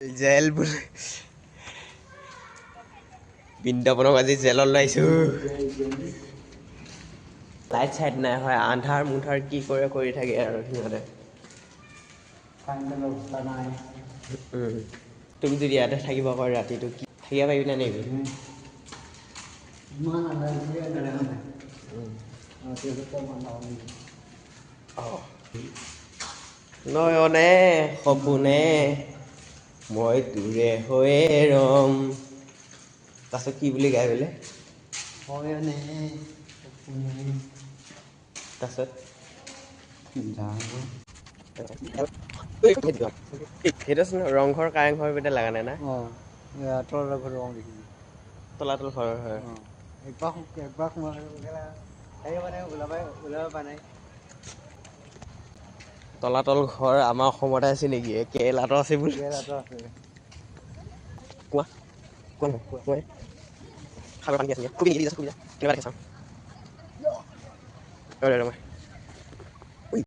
Gel বোলে। বৃন্দাবনক আজি জেলত লাইছো লাইট চাইট নাই হয় আন্ধাৰ মুন্ধাৰ কি কৰে কৰি থাকে আৰু সিহঁতে। তুমি যদি ইয়াতে থাকিব পাৰ ৰাতিটো কি থাকিব পাৰিবি নে নেকি? মানুহ নয়নে সপোনে মই তোৰে হৈয়ে ৰম তাৰপিছত কি বুলি গাই বোলে? তাৰপিছত? ৰংঘৰ কাৰেংঘৰ ভিতৰত লগা নাই না? তলাতল ঘৰ হয়। একবাৰ একবাৰ সোমাই ওলাব পৰা নাই। তলাতল ঘৰ আমাৰ অসমতে আছে নেকি? কেৰেলাতো আছে বুলি। কেৰেলাতো আছে। কোৱা? কোৱা? কোৱা খাবৰ পানী আছে খুবি খুবি কেনেকুৱা